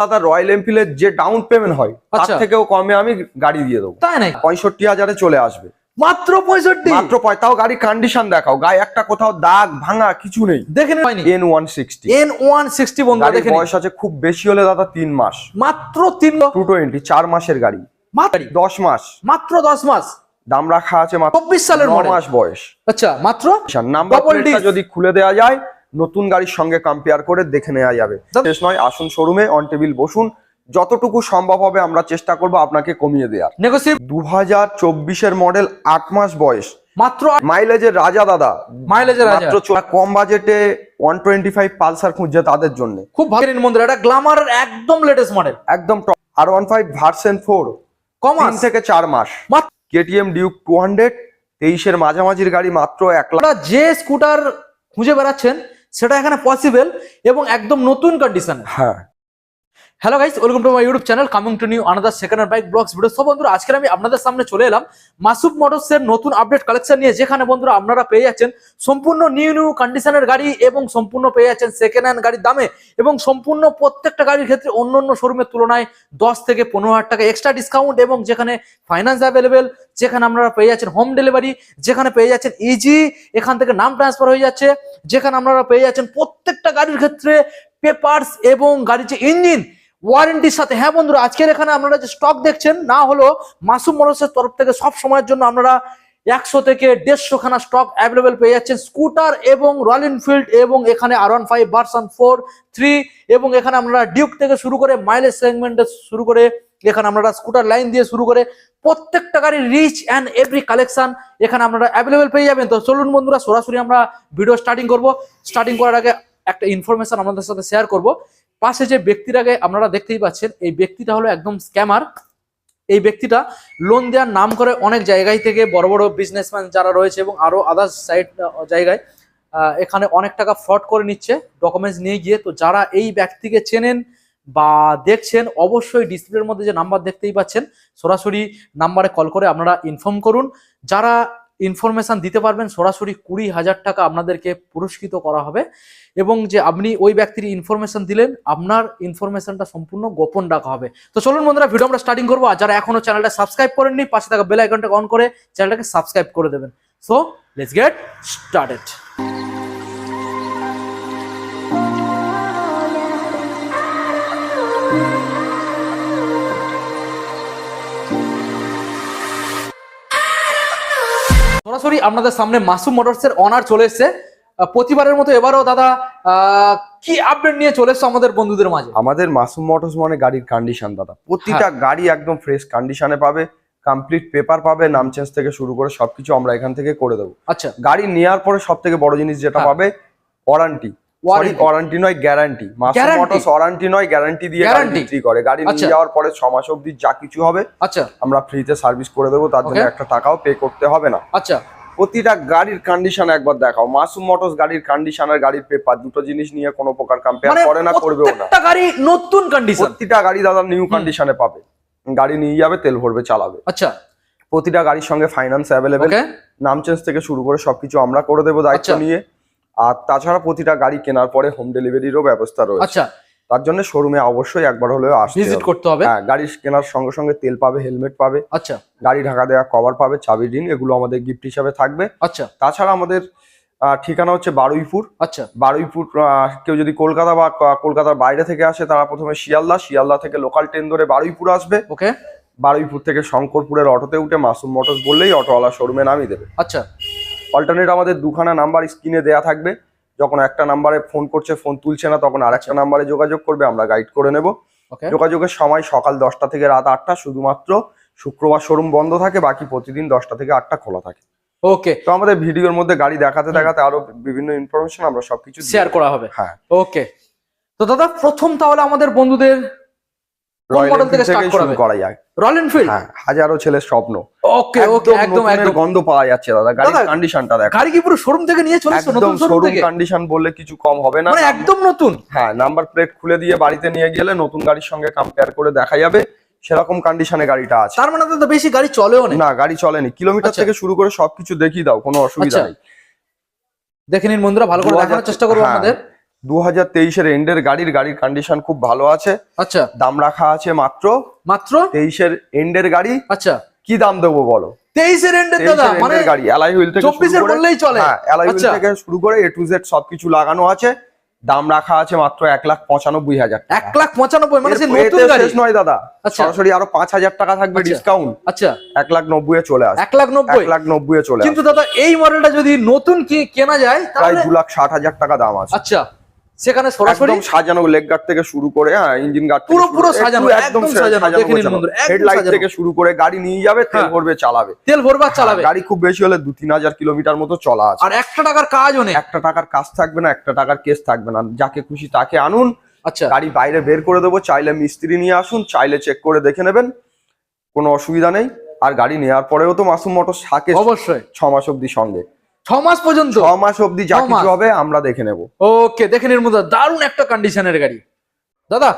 দাদা রয়্যাল এনফিল্ডের যে down payment হয় তার আচ্ছা। থেকেও কমে আমি গাড়ি দিয়ে দেবো। তাই নাই পঁয়ষট্টি হাজারে চলে আসবে। মাত্র পঁয়ষট্টি? মাত্র তাও গাড়ি কন্ডিশন দেখাও। গায়ে একটা কোথাও দাগ ভাঙা কিছু নেই। দেখে হয়নি? N one sixty N one sixty বন্ধু গাড়ির দেখে। বয়স আছে খুব বেশি হলে দাদা তিন মাস। মাত্র তিন টু টোয়েন্টি চার মাসের গাড়ি। মাত্র দশ মাস। মাত্র দশ মাস? দাম রাখা আছে মাত্র চব্বিশ সালের মাস বয়স। আচ্ছা মাত্র? নাম্বার যদি খুলে দেওয়া যায় নতুন গাড়ির সঙ্গে কম্পেয়ার করে দেখে নেওয়া যাবে। শেষ নয় আসুন শোরুমে অন টেবিল বসুন। যতটুকু সম্ভব হবে আমরা চেষ্টা করব আপনাকে কমিয়ে দেওয়ার। নেগোসিয়েট দু হাজার চব্বিশের মডেল আট মাস বয়স। মাত্র মাইলেজের রাজা দাদা। মাইলেজের রাজা। কম বাজেটে ওয়ান টোয়েন্টি ফাইভ পালসার খুঁজছে তাদের জন্য। খুব ভালো বন্ধুরা এটা গ্ল্যামারের একদম লেটেস্ট মডেল একদম top R one five version four তিন থেকে চার মাস। কেটিএম ডিউক টু হান্ড্রেড তেইশের মাঝামাঝির গাড়ি মাত্র এক লাখ। যে স্কুটার খুঁজে বেড়াচ্ছেন সেটা এখানে পসিবল এবং একদম নতুন কন্ডিশন হ্যাঁ। Hello guys welcome to my YouTube channel coming to new another second bike blogs video সব বন্ধুরা, আজকে আমি আপনাদের সামনে চলে এলাম মাসুব মোটরস এর নতুন আপডেট কালেকশন নিয়ে, যেখানে বন্ধুরা আপনারা পেয়ে যাচ্ছেন সম্পূর্ণ নিউ নিউ কন্ডিশনের গাড়ি এবং সম্পূর্ণ পেয়ে যাচ্ছেন সেকেন্ড হ্যান্ড গাড়ির দামে এবং সম্পূর্ণ প্রত্যেকটা গাড়ির ক্ষেত্রে অন্য অন্য শোরুমের তুলনায় দশ থেকে পনেরো হাজার টাকা এক্সট্রা ডিসকাউন্ট এবং যেখানে ফাইন্যান্স অ্যাভেলেবেল যেখানে আপনারা পেয়ে যাচ্ছেন হোম ডেলিভারি যেখানে পেয়ে যাচ্ছেন ইজি এখান থেকে নাম ট্রান্সফার হয়ে যাচ্ছে, যেখানে আপনারা পেয়ে যাচ্ছেন প্রত্যেকটা গাড়ির ক্ষেত্রে পেপারস এবং গাড়ির যে ইঞ্জিন ওয়ারেন্টির সাথে। হ্যাঁ বন্ধুরা, আজকের এখানে আপনারা যে স্টক দেখছেন, না হলো মাসুম মোটরসের তরফ থেকে সব সময়ের জন্য আপনারা একশো থেকে দেড়শো খানা স্টক অ্যাভেলেবেল পেয়ে যাচ্ছেন। স্কুটার এবং রয়্যাল এনফিল্ড এবং এখানে R one five version four three এবং এখানে আপনারা ডিউক থেকে শুরু করে মাইলেজ সেগমেন্টে শুরু করে এখানে আপনারা স্কুটার লাইন দিয়ে শুরু করে প্রত্যেকটা গাড়ির রিচ অ্যান্ড এভরি কালেকশন এখানে আপনারা অ্যাভেলেবেল পেয়ে যাবেন। তো চলুন বন্ধুরা, সরাসরি আমরা ভিডিও স্টার্টিং করব। স্টার্টিং করার আগে একটা ইনফরমেশন আমাদের সাথে শেয়ার করব। পাশে যে ব্যক্তির আগে আপনারা দেখতেই পাচ্ছেন, এই ব্যক্তিটা হলো একদম স্ক্যামার এই ব্যক্তিটা লোন দেওয়ার নাম করে অনেক জায়গায় থেকে বড় বড় বিজনেসম্যান যারা রয়েছে এবং আরও আদার্স সাইড জায়গায় এখানে অনেক টাকা ফ্রড করে নিচ্ছে ডকুমেন্টস নিয়ে গিয়ে। তো যারা এই ব্যক্তিকে চেনেন বা দেখছেন, অবশ্যই ডিসপ্লের মধ্যে যে নাম্বার দেখতেই পাচ্ছেন, সরাসরি নাম্বারে কল করে আপনারা ইনফর্ম করুন। যারা ইনফরমেশন দিতে পারবেন। সরাসরি কুড়ি হাজার টাকা আপনাদেরকে পুরস্কৃত করা হবে। এবং যে আপনি ওই ব্যক্তির ইনফরমেশান দিলেন, আপনার ইনফরমেশানটা সম্পূর্ণ গোপন রাখা হবে। তো চলুন বন্ধুরা ভিডিও আমরা স্টার্টিং করব। আর যারা এখনও চ্যানেলটা সাবস্ক্রাইব করেননি, পাশে থাকা বেল আইকনটা অন করে চ্যানেলটাকে সাবস্ক্রাইব করে দেবেন। সো লেটস গেট স্টার্টেড সরাসরি আপনাদের সামনে মাসুম মোটরসের অনার চলে এসছে। প্রতিবারের মতো এবারও দাদা কি আপডেট নিয়ে চলে এসছে আমাদের বন্ধুদের মাঝে? আমাদের মাসুম মোটরস মানে গাড়ির কন্ডিশন দাদা। প্রতিটা গাড়ি একদম ফ্রেশ কন্ডিশনে পাবে কমপ্লিট পেপার পাবে নাম চেঞ্জ থেকে শুরু করে সবকিছু আমরা এখান থেকে করে দেবো। আচ্ছা। গাড়ি নেওয়ার পরে সব থেকে বড় জিনিস যেটা হ্যাঁ। পাবে ওয়ারান্টি Warranty। নয় গ্যারান্টি মাসুম? মোটরস ওয়ারেন্টি নয় গ্যারান্টি দিয়ে গাড়ি Guarantee? বিক্রি করে। গাড়ি আচ্ছা। নিয়ে যাওয়ার পরে ছ মাস অবধি যা কিছু হবে আচ্ছা। আমরা ফ্রিতে সার্ভিস করে দেবো তার জন্য একটা টাকাও পে করতে হবে না। আচ্ছা। প্রতিটা গাড়ির কন্ডিশন একবার দেখাও। মাসুম মোটরস গাড়ির কন্ডিশন আর গাড়ির পেপার দুটো জিনিস নিয়ে কোনো প্রকার কম্পেয়ার মানে করে না করবেও না। প্রত্যেকটা গাড়ি নতুন কন্ডিশন প্রতিটা গাড়ি দাদা নিউ কন্ডিশনে পাবে। গাড়ি নিয়ে যাবে তেল ভরবে চালাবে। আচ্ছা। প্রতিটা গাড়ির সঙ্গে ফাইন্যান্স অ্যাভেলেবেল নাম চেঞ্জ থেকে শুরু করে সবকিছু আমরা করে দেবো দায়িত্ব আচ্ছা। নিয়ে। আর তাছাড়া প্রতিটা গাড়ি কেনার পরে হোম ডেলিভারিরও ব্যবস্থা রয়েছে। আচ্ছা। তার জন্য শোরুমে অবশ্যই একবার হলেও আসতে ভিজিট করতে হবে? হ্যাঁ গাড়ি কেনার সঙ্গে সঙ্গে তেল পাবে হেলমেট পাবে আচ্ছা। গাড়ি ঢাকা দেওয়া কভার পাবে চাবি রিং এগুলো আমাদের গিফট হিসাবে থাকবে। আচ্ছা। তাছাড়া আমাদের ঠিকানা হচ্ছে বারুইপুর। আচ্ছা। বারুইপুর কেউ যদি কলকাতা বা কলকাতার বাইরে থেকে আসে তারা প্রথমে শিয়ালদা শিয়ালদা থেকে লোকাল ট্রেন ধরে বারুইপুর আসবে। ওকে। বারুইপুর থেকে শঙ্করপুরের অটোতে উঠে মাসুম মোটরস বললেই অটোওয়ালা শোরুমে নামিয়ে দেবে। আচ্ছা। অল্টারনেট আমাদের দুখানা নাম্বার স্ক্রিনে দেয়া থাকবে। যখন একটা নাম্বারে ফোন করছে ফোন তুলছে না তখন আর একটা নাম্বারে যোগাযোগ করবে আমরা গাইড করে নেব। ওকে যোগাযোগের সময় সকাল দশটা থেকে রাত আটটা শুধুমাত্র শুক্রবার শোরুম বন্ধ থাকে বাকি প্রতিদিন দশটা থেকে আটটা খোলা থাকে। ওকে তো আমাদের ভিডিওর মধ্যে গাড়ি দেখাতে দেখাতে আরও বিভিন্ন ইনফরমেশন আমরা সবকিছু শেয়ার করা হবে। হ্যাঁ। ওকে তো দাদা প্রথম তাহলে আমাদের বন্ধুদের থেকে করা যায়। রয়্যাল এনফিল্ড হ্যাঁ হাজারো ছেলের স্বপ্ন। ওকে ওকে একদম একদম। গন্ধ পাওয়া যাচ্ছে দাদা গাড়ির দাদা, কন্ডিশনটা দেখো। গাড়ি কি পুরো শোরুম থেকে নিয়ে চলে এসছো একদম নতুন শোরুম থেকে? কন্ডিশন বললে কিছু কম হবে না। মানে একদম নতুন? হ্যাঁ নাম্বার প্লেট খুলে দিয়ে বাড়িতে নিয়ে গেলে নতুন গাড়ির সঙ্গে কম্পেয়ার করে দেখা যাবে সেরকম কন্ডিশনে গাড়িটা আছে। তার মানে তো বেশি গাড়ি চলেও না না গাড়ি চলেনি। কিলোমিটার আচ্ছা। থেকে শুরু করে সবকিছু দেখিয়ে দাও কোনো অসুবিধা আচ্ছা। নেই। দেখে নিন বন্ধুরা ভালো করে দেখানোর চেষ্টা করব হ্যাঁ। আমাদের দু হাজার তেইশের এন্ডের গাড়ির গাড়ির কন্ডিশন খুব ভালো আছে। আচ্ছা। দাম রাখা আছে মাত্র। মাত্র? তেইশের এন্ডের গাড়ি। আচ্ছা। কি দাম দেবো বলো? তেইশের এন্ডের দাদা মানে গাড়ি অ্যালাই হুইল থেকে চব্বিশের করে- বললেই চলে। হ্যাঁ অ্যালাই হুইল আচ্ছা। থেকে শুরু করে এ টু জেড সবকিছু লাগানো আছে। দাম রাখা আছে মাত্র এক লাখ পঁচানব্বই হাজার এক লাখ পঁচানব্বই মানে শেষ নয় দাদা। আচ্ছা। সরাসরি আরও পাঁচ হাজার টাকা থাকবে আচ্ছা। ডিসকাউন্ট আচ্ছা। এক লাখ নব্বই চলে আসে এক লাখ নব্বই। এক লাখ নব্বই চলে কিন্তু দাদা এই মডেলটা যদি নতুন কি কেনা যায় প্রায় দু লাখ ষাট হাজার টাকা দাম আছে। আচ্ছা। সেখানে সরাসরি সাজানো লেগ গার্ড থেকে শুরু করে হ্যাঁ ইঞ্জিন গার্ড পুরো- পুরো সাজানো, একদম সাজানো, দেখে নিন বন্ধুরা, হেডলাইট থেকে শুরু করে গাড়ি নিয়ে যাবে তেল হ্যাঁ। ভরবে চালাবে। তেল ভরবার চালাবে। গাড়ি খুব বেশি হলে দু তিন হাজার কিলোমিটার মতো চলা আছে। আর একটা টাকার কাজও নেই। একটা টাকার কাজ থাকবে না একটা টাকার কেস থাকবে না। যাকে খুশি তাকে আনুন। আচ্ছা। গাড়ি বাইরে বের করে দেবো চাইলে মিস্ত্রি নিয়ে আসুন চাইলে চেক করে দেখে নেবেন। কোনো অসুবিধা নেই। আর গাড়ি নেওয়ার পরেও তো মাসুম মোটর থাকে অবশ্যই। ছ মাস অব্দি সঙ্গে। ছ মাস পর্যন্ত? ছ মাস অব্দি যা কিছু হবে আমরা দেখে নেব। ওকে দেখে নির মধ্যে দারুণ একটা কন্ডিশনের গাড়ি। দাদা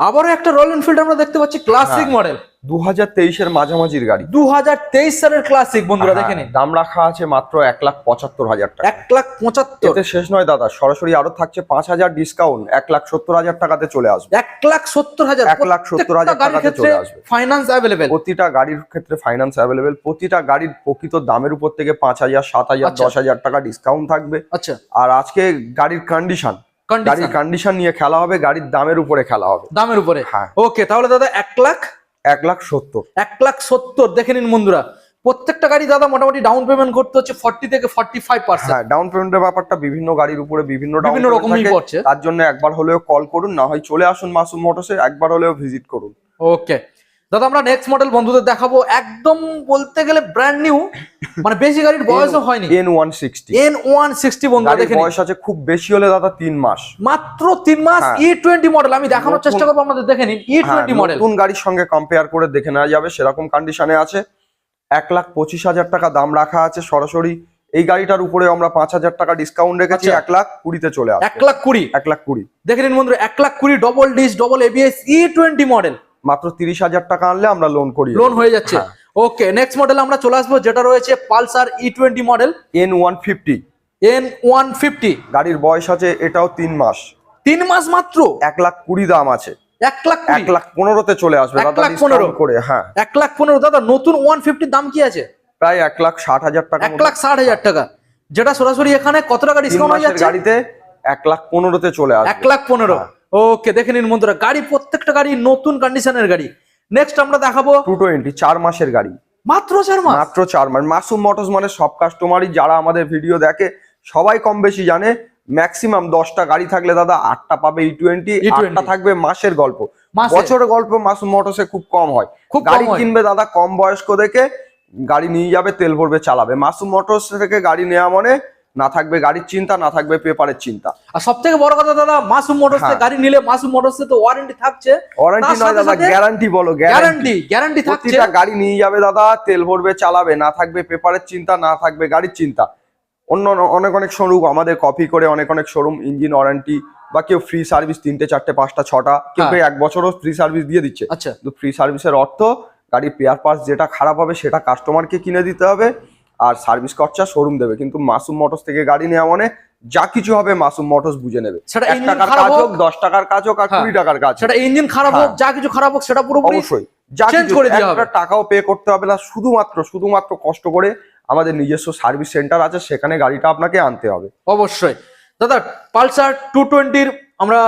আবারও একটা রয়্যাল এনফিল্ড আমরা দেখতে পাচ্ছি ক্লাসিক। মডেল দু হাজার তেইশের মাঝামাঝির গাড়ি। দু হাজার তেইশ সালের ক্লাসিক বন্ধুরা হ্যাঁ, দাম রাখা আছে মাত্র এক লাখ পঁচাত্তর হাজার টাকা। এক লাখ পঁচাত্তর। শেষ নয় দাদা সরাসরি আরও থাকছে পাঁচ হাজার ডিসকাউন্ট এক লাখ সত্তর হাজার টাকাতে চলে আসবে। এক লাখ সত্তর হাজার। এক লাখ সত্তর হাজার টাকাতে চলে আসবে। ফাইন্যান্স অ্যাভেলেবেল প্রতিটা গাড়ির ক্ষেত্রে ফাইন্যান্স অ্যাভেলেবেল প্রতিটা গাড়ির প্রকৃত দামের উপর থেকে পাঁচ হাজার সাত হাজার আচ্ছা। দশ হাজার টাকা ডিসকাউন্ট থাকবে। আচ্ছা। আর আজকে গাড়ির কন্ডিশন গাড়ির কন্ডিশন নিয়ে খেলা হবে গাড়ির দামের উপরে খেলা হবে। দামের উপরে। হ্যাঁ। ওকে তাহলে দাদা এক লাখ? এক লাখ সত্তর। এক লাখ সত্তর দেখে নিন বন্ধুরা। প্রত্যেকটা গাড়ি দাদা মোটামুটি ডাউন পেমেন্ট করতে হচ্ছে ফর্টি থেকে ফর্টি ফাইভ পার্সেন্ট ডাউন পেমেন্টের ব্যাপারটা বিভিন্ন গাড়ির উপরে বিভিন্ন বিভিন্ন রকমই পড়ছে। তার জন্য একবার হলেও কল করুন না হয় চলে আসুন মাসুম মোটরসে একবার হলেও ভিজিট করুন। ওকে দাদা আমরা নেক্সট মডেল বন্ধুদের দেখাবো। একদম বলতে গেলে ব্র্যান্ড নিউ মানে বেশি গাড়ির বয়সও হয়নি। N one sixty N one sixty গাড়ির দেখে বয়স আছে খুব বেশি হলে দাদা তিন মাস। মাত্র তিন মাস। ই টোয়েন্টি মডেল আমি দেখানোর চেষ্টা করব আপনাদের দেখে নিন ই টোয়েন্টি মডেল নতুন গাড়ির সঙ্গে কম্পেয়ার করে দেখে নেওয়া যাবে সেরকম কন্ডিশনে আছে। এক লাখ পঁচিশ হাজার টাকা দাম রাখা আছে সরাসরি। এই গাড়িটার উপরে আমরা পাঁচ হাজার টাকা ডিসকাউন্ট রেখেছি আচ্ছা। এক লাখ কুড়িতে চলে এক আসবে লাখ কুড়ি? এক লাখ কুড়ি। দেখে নিন বন্ধুরা এক লাখ কুড়ি double disc double ABS E twenty model মাত্র তিরিশ হাজার টাকা আনলে আমরা লোন করি লোন হয়ে যাচ্ছে। ওকে নেক্সট মডেল আমরা চলে আসব যেটা রয়েছে Pulsar E twenty model N one fifty N one fifty গাড়ির বয়স আছে এটাও তিন মাস। তিন মাস মাত্র? এক লাখ কুড়ি দাম আছে। এক লাখ এক লাখ পনেরোতে চলে আসবে এক লাখ পনেরো। করে হ্যাঁ। এক লাখ পনেরো। দাদা নতুন ওয়ান ফিফটির দাম কি আছে? প্রায় এক লাখ ষাট হাজার টাকা এক লাখ ষাট হাজার টাকা। যেটা সরাসরি এখানে কত টাকা ডিসকাউন্ট হয়ে যাচ্ছে? গাড়িতে এক লাখ পনেরোতে চলে আসবে। এক লাখ পনেরো। হ্যাঁ। ওকে দেখে নিন বন্ধুরা গাড়ি প্রত্যেকটা গাড়ি নতুন কন্ডিশনের গাড়ি। নেক্সট আমরা দেখাবো টু টোয়েন্টি চার মাসের গাড়ি। মাত্র চার মাস? মাত্র চার মাস। মাসুম মোটরস মানে সব কাস্টমারই যারা আমাদের ভিডিও দেখে সবাই কম বেশি জানে ম্যাক্সিমাম দশটা গাড়ি থাকলে দাদা আটটা পাবে ই টোয়েন্টি E20 আটটা থাকবে মাসের গল্প। মাসে বছরের গল্প মাসুম মোটরসে খুব কম হয়। খুব গাড়ি কিনবে দাদা কম বয়স্ক দেখে গাড়ি নিয়ে যাবে তেল ভরবে চালাবে। মাসুম মোটরস থেকে গাড়ি নেওয়া মানে না থাকবে গাড়ির চিন্তা না থাকবে পেপারের চিন্তা। আর সব থেকে বড় কথা দাদা মাসুম মোটরস হ্যাঁ। গাড়ি নিলে মাসুম মোটরস তো ওয়ারেন্টি থাকছে। ওয়ারেন্টি নয় দাদা গ্যারান্টি বলো গ্যারান্টি গ্যারান্টি থাকছে। প্রতিটা গাড়ি নিয়ে যাবে দাদা তেল ভরবে চালাবে না থাকবে পেপারের চিন্তা না থাকবে গাড়ির চিন্তা। অন্য অনেক অনেক শোরুম আমাদের কপি করে অনেক অনেক শোরুম ইঞ্জিন ওয়ারেন্টি বা কেউ ফ্রি সার্ভিস তিনটে চারটে পাঁচটা ছটা কেউ হ্যাঁ। কেউ এক বছরও ফ্রি সার্ভিস দিয়ে দিচ্ছে। আচ্ছা। ফ্রি সার্ভিসের অর্থ গাড়ির পেয়ার পার্টস যেটা খারাপ হবে সেটা কাস্টমারকে কিনে দিতে হবে। আর সার্ভিস খরচা শোরুম দেবে। কিন্তু মাসুম মোটরস থেকে গাড়ি নেওয়া মানে যা কিছু হবে মাসুম মোটরস বুঝে নেবে। সেটা এক টাকার কাজ হোক দশ টাকার কাজ হোক আর হ্যাঁ। কুড়ি টাকার কাজ সেটা ইঞ্জিন খারাপ হ্যাঁ। হোক যা কিছু খারাপ হোক সেটা পুরোপুরি অবশ্যই। যা করে দেওয়া টাকাও পে করতে হবে না শুধুমাত্র শুধুমাত্র কষ্ট করে আমাদের নিজস্ব সার্ভিস সেন্টার আছে সেখানে গাড়িটা আপনাকে আনতে হবে। অবশ্যই। দাদা পালসার টু টোয়েন্টির আমরা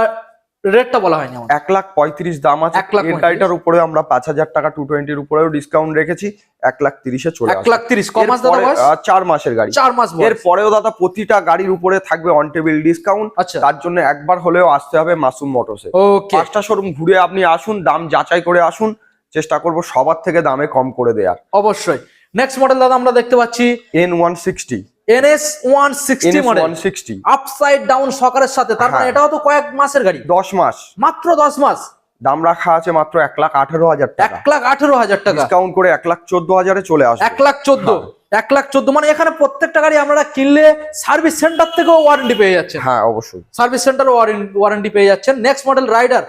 রেটটা বলা হয়নি আমার এক লাখ পঁয়ত্রিশ দাম আছে। এক লাখ গাড়িটার উপরে আমরা পাঁচ হাজার টাকা টু টোয়েন্টির উপরেও ডিসকাউন্ট রেখেছি। এক লাখ তিরিশে চলে এক লাখ তিরিশ। ক মাস দাদা এরপরে, বয়স? আহ, চার মাসের গাড়ি। চার মাস এর পরেও দাদা প্রতিটা গাড়ির উপরে থাকবে অন টেবিল ডিসকাউন্ট আচ্ছা। তার জন্য একবার হলেও আসতে হবে মাসুম মোটরসে পাঁচটা শোরুম ঘুরে আপনি আসুন দাম যাচাই করে আসুন। চেষ্টা করব সবার থেকে দামে কম করে দেওয়ার অবশ্যই। নেক্সট মডেল দাদা আমরা দেখতে পাচ্ছি। N one sixty NS one sixty model one sixty upside down সকারের সাথে তার মানে হ্যাঁ। এটাও তো কয়েক মাসের গাড়ি। দশ মাস। মাত্র দশ মাস। দাম রাখা আছে মাত্র এক লাখ আঠেরো হাজার এক লাখ আঠেরো হাজার টাকা। ডিসকাউন্ট করে এক লাখ চোদ্দ হাজারে চলে আসবে। এক লাখ চোদ্দ। এক লাখ চোদ্দ। মানে এখানে প্রত্যেকটা গাড়ি আপনারা কিনলে সার্ভিস সেন্টার থেকেও ওয়ারেন্টি পেয়ে যাচ্ছেন। হ্যাঁ অবশ্যই। সার্ভিস সেন্টার ওয়ারেন্টি পেয়ে যাচ্ছেন। নেক্সট মডেল রাইডার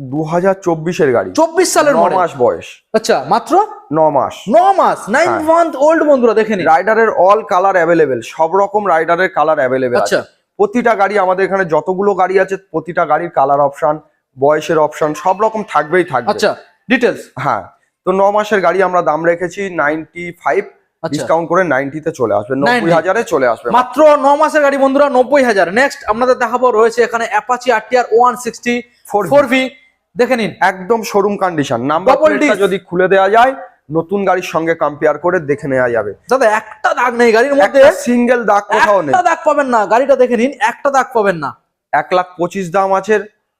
দু হাজার চব্বিশের গাড়ি। চব্বিশ সালের ন মাস বয়স। আচ্ছা মাত্র? ন মাস। ন মাস? নাইন। মান্থ ওল্ড বন্ধুরা দেখে নিন। রাইডারের অল কালার অ্যাভেলেবেল সব রকম রাইডারের কালার অ্যাভেলেবেল আছে। আচ্ছা। প্রতিটা গাড়ি আমাদের এখানে যতগুলো গাড়ি আছে প্রতিটা গাড়ির কালার অপশন বয়সের অপশন সব রকম থাকবেই থাকবে। আচ্ছা ডিটেলস হ্যাঁ। তো ন মাসের গাড়ি আমরা দাম রেখেছি নাইনটি ফাইভ ডিসকাউন্ট করে নাইনটিতে চলে আসবে নব্বই 90 হাজারে চলে আসবে। মাত্র ন মাসের গাড়ি বন্ধুরা নব্বই হাজার। নেক্সট আপনাদের দেখাবো রয়েছে এখানে Apache RTR one sixty 4V four V দেখে নিন। একদম শোরুম কন্ডিশন নাম্বার প্লেটটা যদি খুলে দেওয়া যায় নতুন গাড়ির সঙ্গে কম্পেয়ার করে দেখে নেওয়া যাবে। দাদা একটা দাগ নেই গাড়ির মধ্যে। সিঙ্গেল দাগ কোথাও নেই। একটা দাগ পাবেন না। গাড়িটা দেখে নিন একটা দাগ পাবেন না। এক লাখ পঁচিশ দাম আছে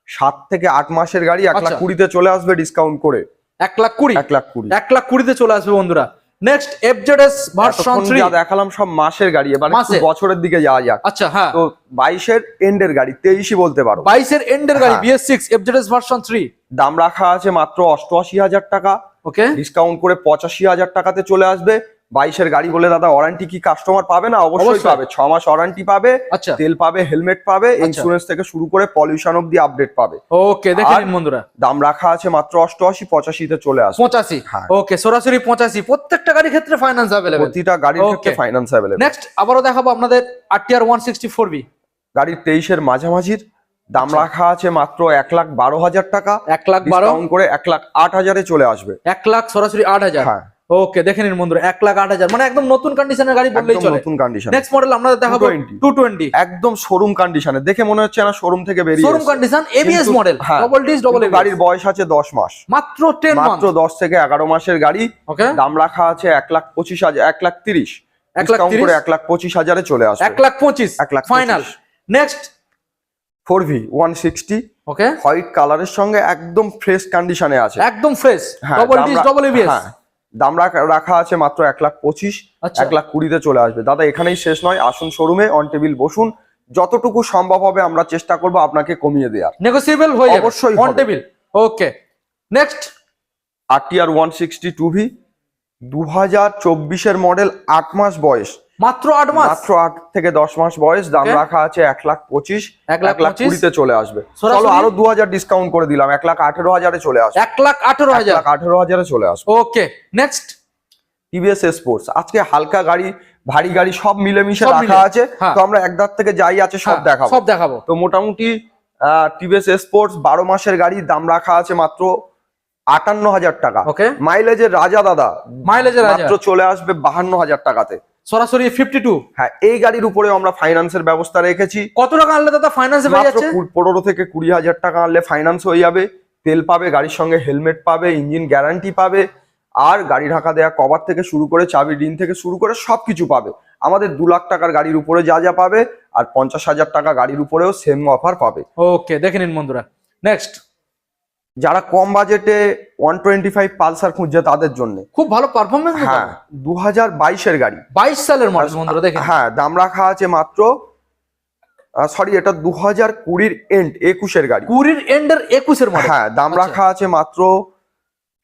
সাত থেকে আট মাসের গাড়ি এক লাখ আচ্ছা। কুড়িতে চলে আসবে ডিসকাউন্ট করে। এক লাখ কুড়ি? এক লাখ কুড়ি। এক লাখ কুড়িতে চলে আসবে বন্ধুরা। নেক্সট এফজেডএস ভার্সন 3 যা দেখালাম সব মাসের গাড়ি এবার একটু বছরের দিকে যাওয়া যাক। আচ্ছা হ্যাঁ। তো বাইশের এন্ডের গাড়ি তেইশই বলতে পারো। বাইশের এন্ডের গাড়ি হ্যাঁ। বিএস সিক্স এফজেডএস ভার্সন 3 দাম রাখা আছে মাত্র অষ্টআশি হাজার টাকা। ওকে ডিসকাউন্ট করে পঁচাশি হাজার টাকাতে চলে আসবে। বাইশের গাড়ি বলে দাদা ওয়ারান্টি কি কাস্টমার পাবে না? অবশ্যই। পাবে। ছ মাস ওয়ারেন্টি পাবে আচ্ছা। তেল পাবে হেলমেট পাবে আচ্ছা। ইন্স্যুরেন্স থেকে শুরু করে পলিউশন অব্দি আপডেট পাবে। ওকে দেখে আর- নিন বন্ধুরা। দাম রাখা আছে মাত্র অষ্টআশি পঁচাশিতে চলে আসে পঁচাশি? হ্যাঁ। ওকে সরাসরি পঁচাশি। প্রত্যেকটা গাড়ির ক্ষেত্রে ফাইন্যান্স অ্যাভেলেবেল প্রতিটা গাড়ির ক্ষেত্রে ফাইন্যান্স অ্যাভেলেবল নেক্সট আবারও দেখাবো আপনাদের RTR one sixty four V গাড়ির তেইশের মাঝামাঝির। দাম আচ্ছা। রাখা আছে মাত্র এক লাখ বারো হাজার টাকা। এক লাখ বারো করে এক লাখ আট হাজারে চলে আসবে। এক লাখ সরাসরি আট হাজার। হ্যাঁ। ওকে দেখে নিন বন্ধুরা এক লাখ আট হাজার। মানে একদম নতুন কন্ডিশনের গাড়ি বললেই চলে। নতুন কন্ডিশন নেক্সট মডেল আপনাদের দেখাবো 220 টু টোয়েন্টি একদম শোরুম কন্ডিশনে দেখে মনে হচ্ছে না শোরুম থেকে বেরিয়ে showroom. Condition ABS model double disc double গাড়ির বয়স আছে দশ মাস। মাত্র টেন মাত্র দশ থেকে এগারো মাসের গাড়ি। ওকে দাম রাখা আছে এক লাখ পঁচিশ হাজার এক লাখ তিরিশ। এক লাখ? করে এক লাখ পঁচিশ হাজারে চলে আসবে। এক লাখ পঁচিশ। এক lakh final next four V one sixty. Okay white কালারের সঙ্গে একদম ফ্রেশ কন্ডিশনে আছে। একদম fresh double disc double ABS হ্যাঁ, দাম রাখা আছে মাত্র এক লাখ পঁচিশ আচ্ছা। এক লাখ কুড়িতে চলে আসবে। দাদা এখানেই শেষ নয় আসুন শোরুমে অন টেবিল বসুন। যতটুকু সম্ভব হবে আমরা চেষ্টা করব আপনাকে কমিয়ে দেওয়ার। নেগোসিয়েবল হয়ে অবশ্যই on table okay next R T R one sixty two V দু হাজার চব্বিশের মডেল আট মাস বয়স। মাত্র আট মাস? মাত্র আট থেকে দশ মাস বয়স দাম রাখা আছে এক লাখ পঁচিশ এক লাখ লাখ? কুড়িতে চলে আসবে। চলো আরও দু হাজার ডিসকাউন্ট করে দিলাম এক লাখ আঠেরো হাজারে চলে আসবে। এক লাখ আঠেরো হাজার। আঠেরো হাজারে চলে আসবে। ওকে নেক্সট টিভিএস স্পোর্টস আজকে হালকা গাড়ি ভারী গাড়ি সব মিলেমিশে রাখা আছে। হ্যাঁ। তো আমরা একদার থেকে যাই আছে সব দেখাবো। সব দেখাবো। তো মোটামুটি টিভিএস স্পোর্টস বারো মাসের গাড়ি দাম রাখা আছে মাত্র আটান্ন হাজার টাকা। ওকে। মাইলেজের রাজা দাদা। মাইলেজের রাজা। মাত্র চলে আসবে বাহান্ন হাজার টাকাতে। সরাসরি ফিফটি টু হ্যাঁ এই গাড়ির উপরে আমরা ফাইন্যান্সের ব্যবস্থা রেখেছি। কত টাকা আনলে দাদা ফাইন্যান্সে পেয়ে যাচ্ছে? পনেরো থেকে কুড়ি হাজার টাকা আনলে ফাইন্যান্স হয়ে যাবে। তেল পাবে গাড়ির সঙ্গে হেলমেট পাবে ইঞ্জিন গ্যারান্টি পাবে আর গাড়ি ঢাকা দেওয়া কভার থেকে শুরু করে চাবি রিন থেকে শুরু করে সবকিছু পাবে। আমাদের দু লাখ টাকার গাড়ির উপরে যা যা পাবে আর পঞ্চাশ হাজার টাকা গাড়ির উপরেও সেম অফার পাবে। ওকে দেখে নিন বন্ধুরা। নেক্সট যারা কম বাজেটে ওয়ান টোয়েন্টি ফাইভ পালসার খুঁজছে তাদের জন্য। খুব ভালো পারফরমেন্স হ্যাঁ দু হাজার বাইশের গাড়ি। বাইশ সালের মডেল বন্ধুরা দেখে হ্যাঁ দাম রাখা আছে মাত্র সরি এটা দু হাজার কুড়ির এন্ড একুশের গাড়ি। কুড়ির এন্ডের একুশের মডেল হ্যাঁ দাম আচ্ছা। রাখা আছে মাত্র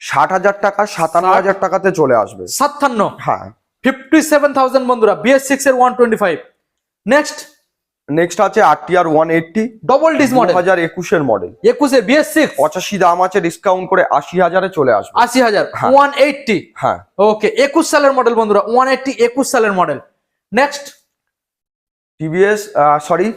ষাট হাজার টাকা সাতান্ন হাজার টাকাতে চলে আসবে। সাতান্ন। হ্যাঁ। ফিফটি সেভেন থাউজেন্ড বন্ধুরা বিএস সিক্স এর one twenty five next next আছে R T R one eighty double disc model হাজার একুশের মডেল একুশের বিএস সিক্স পঁচাশি দাম আছে ডিসকাউন্ট করে আশি হাজারে চলে আসবে। আশি হাজার হ্যাঁ। ওয়ান এইটটি হ্যাঁ। ওকে একুশ সালের মডেল বন্ধুরা ওয়ান এইটটি একুশ সালের model next TVS sorry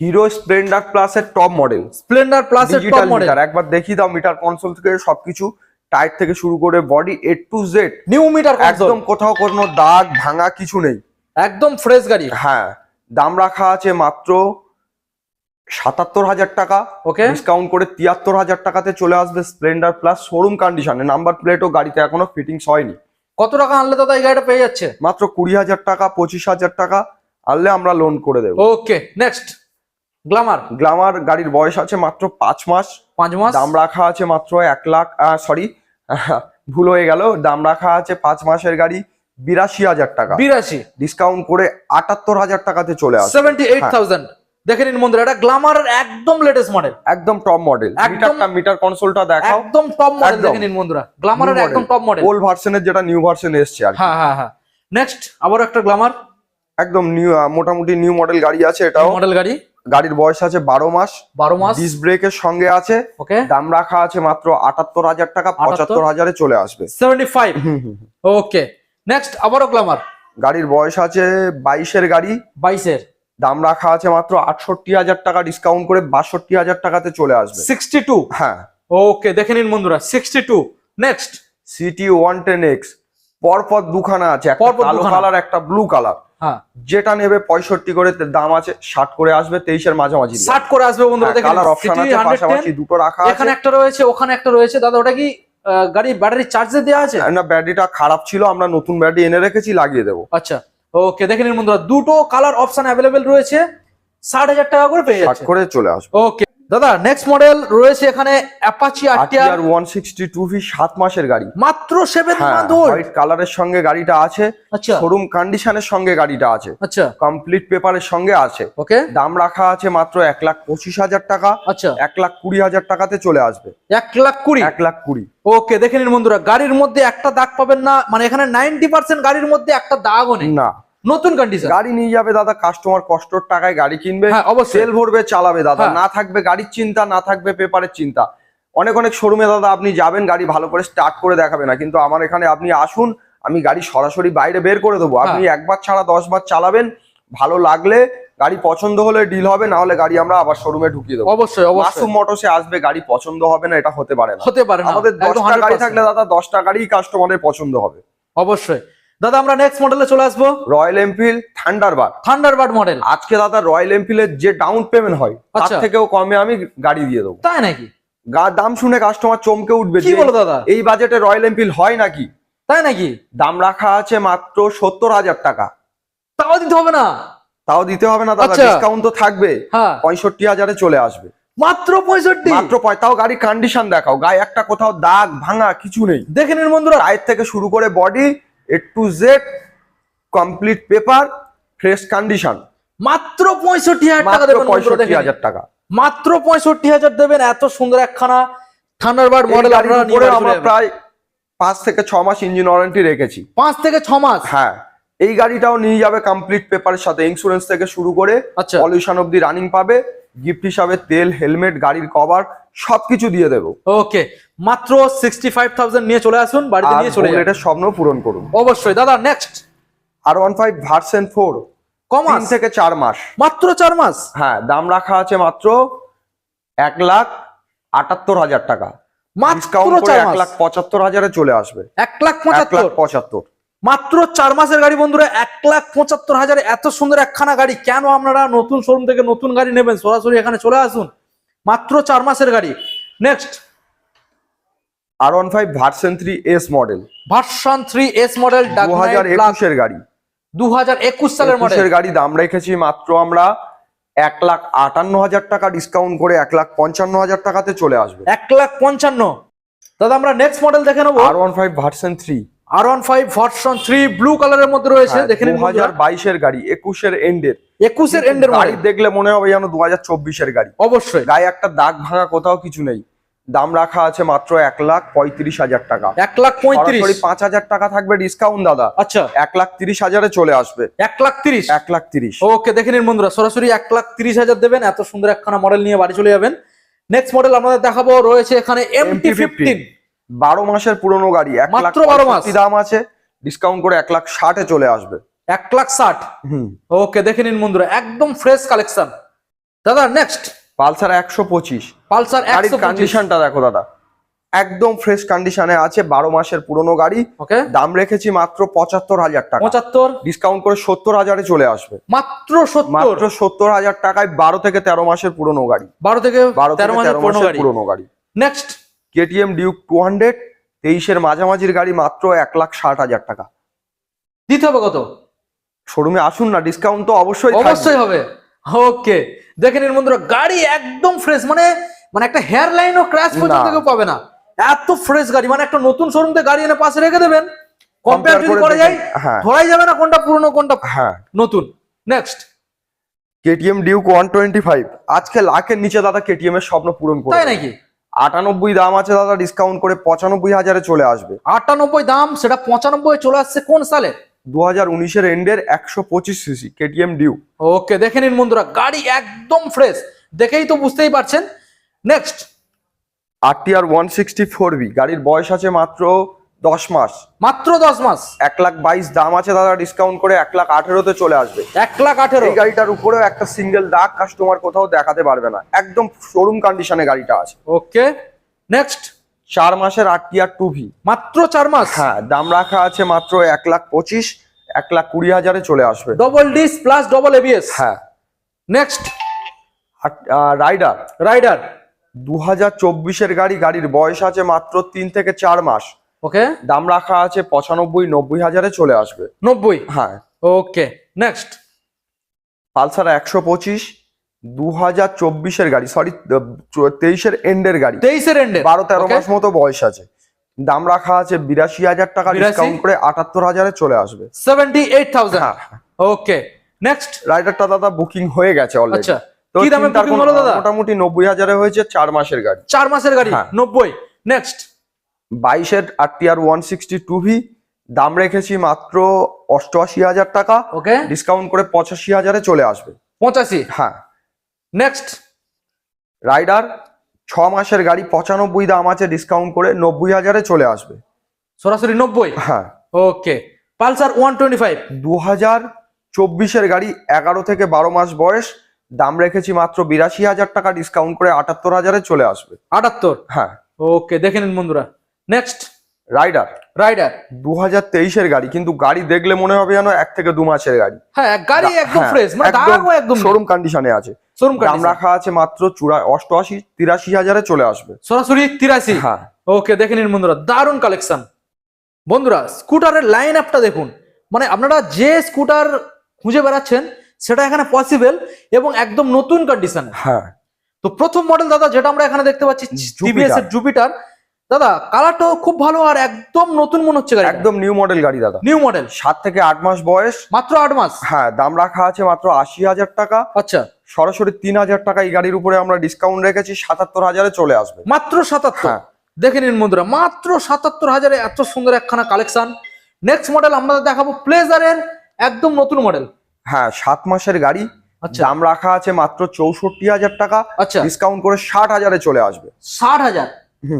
Hero Splendor plus এর টপ মডেল স্প্লেন্ডার প্লাস এর টপ মডেল একবার দেখিয়ে দাও মিটার কনসোল থেকে সবকিছু টায়ার থেকে শুরু করে body A to Z new meter একদম কোথাও কোনো দাগ ভাঙা কিছু নেই। একদম ফ্রেশ গাড়ি। হ্যাঁ। দাম রাখা আছে মাত্র সাতাত্তর হাজার টাকা। ওকে ডিসকাউন্ট করে তিয়াত্তর হাজার টাকাতে চলে আসবে স্প্লেন্ডার প্লাস শোরুম কন্ডিশনে নাম্বার প্লেটও গাড়িতে এখনও ফিটিংস হয়নি। কত টাকা আনলে দাদা এই গাড়িটা পেয়ে যাচ্ছে? মাত্র কুড়ি হাজার টাকা পঁচিশ হাজার টাকা আনলে আমরা লোন করে দেবো। ওকে নেক্সট গ্লামার গ্লামার গাড়ির বয়স আছে মাত্র পাঁচ মাস। পাঁচ মাস? দাম রাখা আছে মাত্র এক লাখ সরি ভুল হয়ে গেল। দাম রাখা আছে পাঁচ মাসের গাড়ি। বিরাশি হাজার টাকা। বিরাশি। ডিসকাউন্ট করে আটাত্তর হাজার টাকাতে চলে আসবে। সেভেন্টি এইট থাউজেন্ড দেখে নিন বন্ধুরা এটা গ্লামারের একদম লেটেস্ট মডেল একদম টপ মডেল মিটারটা মিটার কনসোলটা দেখাও। একদম টপ মডেল একদম। দেখে নিন বন্ধুরা। গ্লামারের একদম টপ মডেল ওল্ড ভার্সনের যেটা নিউ ভার্সন এসছে আর হ্যাঁ হ্যাঁ হ্যাঁ। নেক্সট আবার একটা গ্লামার একদম নিউ মোটামুটি নিউ মডেল গাড়ি আছে এটাও। মডেল গাড়ি। গাড়ির বয়স আছে বারো মাস। বারো মাস। ডিস ব্রেকের সঙ্গে আছে। ওকে। দাম রাখা আছে মাত্র আটাত্তর হাজার টাকা পঁচাত্তর হাজারে চলে আসবে। সেভেন্টি ফাইভ ওকে নেক্সট আবারও গ্লামার গাড়ির বয়স আছে বাইশের গাড়ি। বাইশের। দাম রাখা আছে মাত্র আটষট্টি হাজার টাকা ডিসকাউন্ট করে বাষট্টি হাজার টাকাতে চলে আসবে। সিক্সটি টু হ্যাঁ। ওকে দেখে নিন বন্ধুরা sixty two next CT one ten X পরপর দুখানা আছে কালো কালার একটা ব্লু কালার হ্যাঁ। যেটা নেবে পঁয়ষট্টি করে দাম আছে ষাট করে আসবে তেইশের মাঝামাঝি ষাট করে আসবে বন্ধুরা কালার অপশন আছে পাশাপাশি দুটো রাখা এখানে একটা রয়েছে ওখানে একটা রয়েছে দাদা ওটা কি গাড়ি ব্যাটারি চার্জে দেওয়া আছে? না ব্যাটারিটা খারাপ ছিল আমরা নতুন ব্যাটারি এনে রেখেছি লাগিয়ে দেবো। আচ্ছা ওকে দেখে নিন বন্ধুরা দুটো কালার অপশন অ্যাভেলেবেল রয়েছে ষাট হাজার টাকা করে পেয়ে যাচ্ছে। করে চলে আসবে। ওকে দাদা নেক্সট মডেল রয়েছে এখানে অ্যাপাচি আরটিআর আর ওয়ান সিক্সটি টু ভি সাত মাসের গাড়ি। মাত্র সেভেন হ্যাঁ মান্থ হোয়াইট কালারের সঙ্গে গাড়িটা আছে আচ্ছা। শোরুম কন্ডিশনের সঙ্গে গাড়িটা আছে আচ্ছা। কমপ্লিট পেপারের সঙ্গে আছে। ওকে। দাম রাখা আছে মাত্র এক লাখ পঁচিশ হাজার টাকা আচ্ছা। এক লাখ কুড়ি হাজার টাকাতে চলে আসবে। এক লাখ কুড়ি? এক লাখ কুড়ি। ওকে দেখে নিন বন্ধুরা গাড়ির মধ্যে একটা দাগ পাবেন না মানে এখানে নাইনটি পার্সেন্ট গাড়ির মধ্যে একটা দাগও নেই। না। নতুন কন্ডিশন গাড়ি নিয়ে যাবে দাদা কাস্টমার কষ্টর টাকায় গাড়ি কিনবে হ্যাঁ অবশ্যই। তেল ভরবে চালাবে দাদা। হ্যাঁ। না থাকবে গাড়ির চিন্তা না থাকবে পেপারের চিন্তা। অনেক অনেক শোরুমে দাদা আপনি যাবেন গাড়ি ভালো করে স্টার্ট করে দেখাবে না। কিন্তু আমার এখানে আপনি আসুন আমি গাড়ি সরাসরি বাইরে বের করে দেবো। আপনি একবার ছাড়া দশ বার চালাবেন ভালো লাগলে গাড়ি পছন্দ হলে ডিল হবে না হলে গাড়ি আমরা আবার শোরুমে ঢুকিয়ে দেবো। অবশ্যই অবশ্যই। মাসুম মোটরসে আসবে গাড়ি পছন্দ হবে না এটা হতে পারে না। হতে পারে না। আমাদের দশটা গাড়ি থাকলে দাদা দশটা গাড়ি কাস্টমারের পছন্দ হবে। অবশ্যই। দাদা আমরা নেক্সট মডেলে চলে আসব। Royal Enfield Thunderbird Thunderbird model আজকে দাদা রয়্যাল এনফিল্ডের যে ডাউন পেমেন্ট হয় তার আচ্ছা। থেকেও কমে আমি গাড়ি দিয়ে দেবো। তাই নাকি? দাম শুনে কাস্টমার চমকে উঠবে কি বলো দাদা? এই বাজেটে রয়্যাল এনফিল্ড হয় নাকি? তাই নাকি? দাম রাখা আছে মাত্র সত্তর হাজার টাকা। তাও দিতে হবে না? তাও দিতে হবে না দাদা আচ্ছা। ডিসকাউন্ট তো থাকবে। হ্যাঁ। পঁয়ষট্টি হাজারে চলে আসবে। মাত্র পঁয়ষট্টি? মাত্র পয়- তাও গাড়ির কন্ডিশন দেখাও। গায়ে একটা কোথাও দাগ ভাঙা কিছু নেই। দেখে নিন বন্ধুরা। টায়ার থেকে শুরু করে body A to Z complete paper fresh condition মাত্র পঁয়ষট্টি হাজার টাকা মাত্র পঁয়ষট্টি হাজার দেবেন এত সুন্দর একখানা থান্ডারবার্ড মডেল আমরা প্রায় পাঁচ থেকে ছ মাস ইঞ্জিন ওয়ারেন্টি রেখেছি। পাঁচ থেকে ছ মাস? হ্যাঁ। এই গাড়িটাও নিয়ে যাবে কমপ্লিট পেপারের সাথে ইন্স্যুরেন্স থেকে শুরু করে পলিউশন অব্দি রানিং পাবে। গিফট হিসাবে তেল হেলমেট গাড়ির কভার সবকিছু দিয়ে দেবো। ওকে মাত্র সিক্সটি ফাইভ থাউজেন্ড নিয়ে চলে আসুন বাড়িতে নিয়ে চলে বুলেটের স্বপ্ন পূরণ করুন। অবশ্যই দাদা next R one five version four কমাস থেকে চার মাস। মাত্র চার মাস? হ্যাঁ দাম রাখা আছে মাত্র এক লাখ আটাত্তর হাজার টাকা। ডিসকাউন্ট করে এক লাখ মাস পঁচাত্তর হাজারে চলে আসবে। এক লাখ পঁচাত্তর? পঁচাত্তর। মাত্র চার মাসের গাড়ি বন্ধুরা এক লাখ পঁচাত্তর হাজার এত সুন্দর একখানা গাড়ি। কেন আপনারা নতুন শোরুম থেকে নতুন গাড়ি নেবেন? সরাসরি এখানে চলে আসুন। মাত্র চার মাসের গাড়ি। Next R one five version three S model version three S model দু হাজার একুশের গাড়ি। দু হাজার একুশ সালের মডেল গাড়ি দাম রেখেছি মাত্র আমরা এক লাখ আটান্ন হাজার টাকা ডিসকাউন্ট করে এক লাখ পঞ্চান্ন হাজার টাকাতে চলে আসবে। এক লাখ পঞ্চান্ন। দাদা আমরা নেক্সট মডেল দেখে নেব। R one five version three R one five version three blue কালারের মধ্যে রয়েছে দেখে হ্যাঁ, দু হাজার বাইশের গাড়ি একুশের এন্ডের একুশের এন্ডের গাড়ি দেখলে মনে হবে যেন দু হাজার চব্বিশের গাড়ি। অবশ্যই। গায়ে একটা দাগ ভাঙা কোথাও কিছু নেই। দাম রাখা আছে মাত্র এক লাখ পঁয়ত্রিশ হাজার টাকা। এক লাখ পঁয়ত্রিশ। পাঁচ হাজার টাকা থাকবে ডিসকাউন্ট দাদা। আচ্ছা। এক লাখ তিরিশ হাজারে চলে আসবে। এক লাখ তিরিশ? এক লাখ তিরিশ। ওকে দেখে নিন বন্ধুরা সরাসরি এক লাখ তিরিশ হাজার দেবেন। এত সুন্দর একখানা মডেল নিয়ে বাড়ি চলে যাবেন। নেক্সট মডেল আপনাদের দেখাবো রয়েছে এখানে এমটি ফিফটিন বারো মাসের পুরনো গাড়ি এক লাখ মাত্র 12 মাস। দাম আছে ডিসকাউন্ট করে এক লাখ ষাটে চলে আসবে। এক লাখ ষাট? ওকে দেখে নিন বন্ধুরা একদম ফ্রেশ কালেকশন দাদা নেক্সট পালসার একশো পঁচিশ। পালসার গাড়ির কন্ডিশনটা দেখো দাদা। একদম ফ্রেশ কন্ডিশনে আছে বারো মাসের পুরনো গাড়ি। ওকে। দাম রেখেছি মাত্র পঁচাত্তর হাজার টাকা। পঁচাত্তর? ডিসকাউন্ট করে সত্তর হাজারে চলে আসবে। মাত্র মাত্র সত্তর হাজার টাকায় বারো থেকে তেরো মাসের পুরনো গাড়ি। বারো থেকে বারো তেরো মাসের পুরনো গাড়ি। Next KTM Duke two hundred তেইশের মাঝামাঝির গাড়ি মাত্র এক লাখ ষাট হাজার টাকা। দিতে হবে কত? শোরুমে আসুন না ডিসকাউন্ট তো অবশ্যই অবশ্যই হবে। ওকে দেখে নিন বন্ধুরা গাড়ি একদম ফ্রেশ মানে মানে একটা হেয়ার লাইনও ক্র্যাশ পর্যন্ত কেউ পাবে না। এত ফ্রেশ গাড়ি মানে একটা নতুন শোরুম থেকে গাড়ি এনে পাশে রেখে দেবেন কম্পেয়ার যদি করা যায় হ্যাঁ। ধরাই যাবে না কোনটা পুরনো কোনটা হ্যাঁ। নতুন। Next KTM Duke one twenty five. আজকে লাখের নিচে দাদা কেটিএম এর স্বপ্ন পূরণ করে তাই নাকি? আটানব্বই দাম আছে দাদা ডিসকাউন্ট করে পঁচানব্বই হাজারে চলে আসবে। আটানব্বই দাম সেটা পঁচানব্বই চলে আসছে কোন সালে? দু হাজার উনিশের এন্ডের একশো পঁচিশ সিসি কেটিএম ডিউ ওকে দেখে নিন বন্ধুরা গাড়ি একদম ফ্রেশ দেখেই তো বুঝতেই পারছেন। Next R T R one sixty four V গাড়ির বয়স আছে মাত্র দশ মাস। মাত্র দশ মাস? এক লাখ বাইশ দাম আছে দাদা ডিসকাউন্ট করে এক লাখ আঠেরোতে চলে আসবে। এক লাখ আঠেরো? এই গাড়িটার উপরেও একটা সিঙ্গেল দাগ কাস্টমার কোথাও দেখাতে পারবে না। একদম শোরুম কন্ডিশনে গাড়িটা আছে। ওকে নেক্সট চার মাসের আট টিয়ার টু ভি মাত্র চার মাস? হ্যাঁ দাম রাখা আছে মাত্র এক লাখ পঁচিশ এক লাখ কুড়ি হাজারে চলে আসবে। Double disc plus double ABS হ্যাঁ। নেক্সট রাইডার রাইডার দু হাজার চব্বিশের গাড়ি গাড়ির বয়স আছে মাত্র তিন থেকে চার মাস। ওকে দাম রাখা আছে পঁচানব্বই নব্বই হাজারে চলে আসবে। নব্বই? হ্যাঁ। ওকে নেক্সট পালসার একশো পঁচিশ দু হাজার চব্বিশের গাড়ি সরি তেইশের এন্ডের গাড়ি। তেইশের এন্ডে বারো তেরো মাস মতো বয়স আছে। দাম রাখা আছে বিরাশি হাজার টাকা ডিসকাউন্ট করে আটাত্তর হাজারে চলে আসবে। Seventy eight thousand okay next রাইডারটা দাদা বুকিং হয়ে গেছে অলরেডি আচ্ছা কি দামে হলো দাদা? মোটামুটি নব্বই হাজারে হয়েছে চার মাসের গাড়ি। চার মাসের গাড়ি হ্যাঁ। নব্বই। নেক্সট বাইশের RTR one sixty two V দাম রেখেছি মাত্র অষ্টআশি হাজার টাকা। ওকে। ডিসকাউন্ট করে পঁচাশি হাজারে চলে আসবে। পঁচাশি? হ্যাঁ। নেক্সট রাইডার ছ মাসের গাড়ি পঁচানব্বই দাম আছে ডিসকাউন্ট করে নব্বই হাজারে চলে আসবে। সরাসরি নব্বই? হ্যাঁ। Okay. Pulsar one twenty five দু হাজার চব্বিশের গাড়ি এগারো থেকে বারো মাস বয়স দাম রেখেছি মাত্র বিরাশি হাজার টাকা ডিসকাউন্ট করে আটাত্তর হাজারে চলে আসবে। আটাত্তর? হ্যাঁ। ওকে দেখে নিন বন্ধুরা। নেক্সট রাইডার রাইডার দু হাজার তেইশের গাড়ি কিন্তু গাড়ি দেখলে মনে হবে যেন এক থেকে দু মাসের গাড়ি। হ্যাঁ গাড়ি একদম ফ্রেশ মানে দাগও একদম শোরুম কন্ডিশনে আছে। শোরুম দাম রাখা আছে মাত্র চুরা অষ্টআশি তিরাশি হাজারে চলে আসবে। সরাসরি তিরাশি। হ্যাঁ। ওকে দেখে নিন বন্ধুরা দারুণ কালেকশন বন্ধুরা স্কুটারের লাইন আপটা দেখুন। মানে আপনারা যে স্কুটার খুঁজে বেড়াচ্ছেন সেটা এখানে পসিবল এবং একদম নতুন কন্ডিশনে হ্যাঁ। তো প্রথম মডেল দাদা যেটা আমরা এখানে দেখতে পাচ্ছি। টিভিএস এর জুপিটার দাদা কালারটাও খুব ভালো আর একদম নতুন মনে হচ্ছে গাড়ি একদম নিউ মডেল গাড়ি দাদা। নিউ মডেল সাত থেকে আট মাস বয়স। মাত্র আট মাস? হ্যাঁ দাম রাখা আছে মাত্র আশি হাজার টাকা। আচ্ছা। সরাসরি তিন হাজার টাকা এই গাড়ির উপরে আমরা ডিসকাউন্ট রেখেছি সাতাত্তর হাজারে চলে আসবে। মাত্র সাতাত্তর? হ্যাঁ। দেখে নিন বন্ধুরা মাত্র সাতাত্তর হাজারে এত সুন্দর একখানা কালেকশন নেক্সট মডেল আমরা দেখাবো প্লেজারের একদম নতুন মডেল হ্যাঁ সাত মাসের গাড়ি। আচ্ছা। দাম রাখা আছে মাত্র চৌষট্টি হাজার টাকা। আচ্ছা। ডিসকাউন্ট করে ষাট হাজারে চলে আসবে। ষাট হাজার।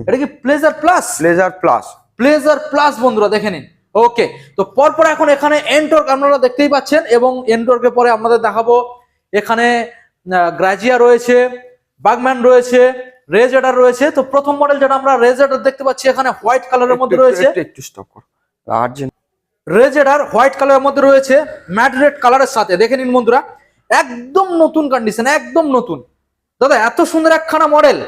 এটা কি Pleasure plus Pleasure plus Pleasure plus বন্ধুরা দেখে নিন। ওকে তো পরপর এখন এখানে এনটর্ক আপনারা দেখতেই পাচ্ছেন এবং এনটর্কের পরে আপনাদের দেখাবো। এখানে গ্রাজিয়া রয়েছে বাগম্যান রয়েছে রেজেডার রয়েছে। তো প্রথম মডেল যেটা আমরা রেজেডার দেখতে পাচ্ছি এখানে হোয়াইট কালারের মধ্যে রয়েছে। একটু স্টপ কর। আর্জেন্ট রেজেডার হোয়াইট কালারের মধ্যে রয়েছে ম্যাট রেড কালারের সাথে। দেখে নিন বন্ধুরা একদম নতুন কন্ডিশন একদম নতুন। দাদা এত সুন্দর একখানা মডেল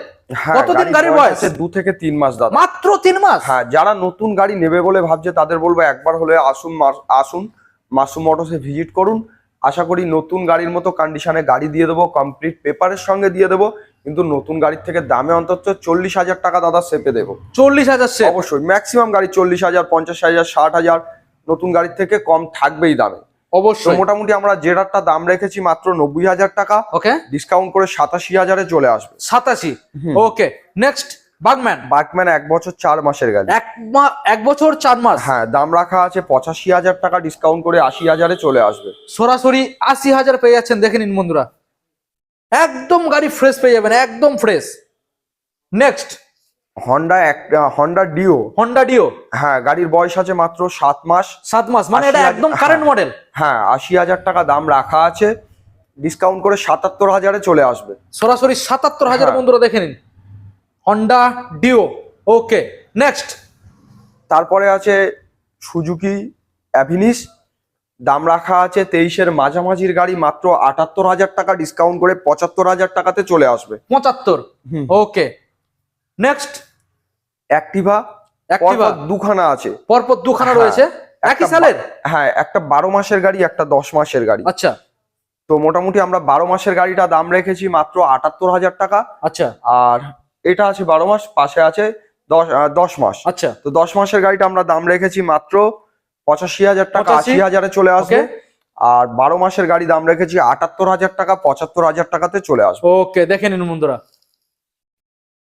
কতদিন গাড়ির বয়স? দু থেকে তিন মাস দাদা। মাত্র তিন মাস? হ্যাঁ যারা নতুন গাড়ি নেবে বলে ভাবছে তাদের বলব একবার হলে আসুন আসুন মাসুম মোটরসে ভিজিট করুন। আশা করি নতুন গাড়ির মতো কন্ডিশনে গাড়ি দিয়ে দেবো কমপ্লিট পেপারের সঙ্গে দিয়ে দেবো। কিন্তু নতুন গাড়ির থেকে দামে অন্তত চল্লিশ হাজার টাকা দাদা সেপে দেবো। চল্লিশ হাজার সে অবশ্যই ম্যাক্সিমাম গাড়ি চল্লিশ হাজার পঞ্চাশ হাজার ষাট হাজার নতুন গাড়ির থেকে কম থাকবেই দামে। অবশ্যই। মোটামুটি আমরা জেরারটা দাম রেখেছি মাত্র নব্বই হাজার টাকা। ওকে। ডিসকাউন্ট করে সাতাশি হাজারে চলে আসবে। সাতাশি? ওকে নেক্সট বাগম্যান। এক বছর চার মাসের গাড়ি। এক বছর চার মাস? হ্যাঁ দাম রাখা আছে পঁচাশি হাজার টাকা ডিসকাউন্ট করে আশি হাজারে চলে আসবে। সরাসরি আশি হাজার পেয়ে যাচ্ছেন দেখে নিন বন্ধুরা। একদম গাড়ি ফ্রেশ পেয়ে যাবেন একদম ফ্রেশ নেক্সট হন্ডা এক হন্ডা ডিও হন্ডা ডিও হ্যাঁ গাড়ির বয়স আছে মাত্র সাত মাস। সাত মাস মানে এটা একদম কারেন্ট হ্যাঁ। মডেল হ্যাঁ আশি হাজার টাকা দাম রাখা আছে। ডিসকাউন্ট করে সাতাত্তর হাজারে চলে আসবে। সরাসরি সাতাত্তর হাজার হ্যাঁ। বন্ধুরা দেখে নিন। হন্ডা ডিও ওকে নেক্সট তারপরে আছে সুজুকি অ্যাভিনিস দাম রাখা আছে তেইশের মাঝামাঝির গাড়ি মাত্র আটাত্তর হাজার টাকা। ডিসকাউন্ট করে পঁচাত্তর হাজার টাকাতে চলে আসবে। পঁচাত্তর। হুম। ওকে নেক্সট অ্যাক্টিভা অ্যাক্টিভা দুখানা আছে। পরপর দুখানা হ্যাঁ, রয়েছে? একই সালের? হ্যাঁ একটা বারো মাসের গাড়ি একটা দশ মাসের গাড়ি। আচ্ছা। তো মোটামুটি আমরা বারো মাসের গাড়িটা দাম রেখেছি মাত্র আটাত্তর হাজার টাকা। আচ্ছা। আর এটা আছে বারো মাস পাশে আছে দশ দশ মাস। আচ্ছা। তো দশ মাসের গাড়িটা আমরা দাম রেখেছি মাত্র পঁচাশি হাজার টাকা আশি হাজারে চলে আসবে। আর বারো মাসের গাড়ি দাম রেখেছি আটাত্তর হাজার টাকা পঁচাত্তর হাজার টাকাতে চলে আসবে। ওকে দেখে নিন বন্ধুরা।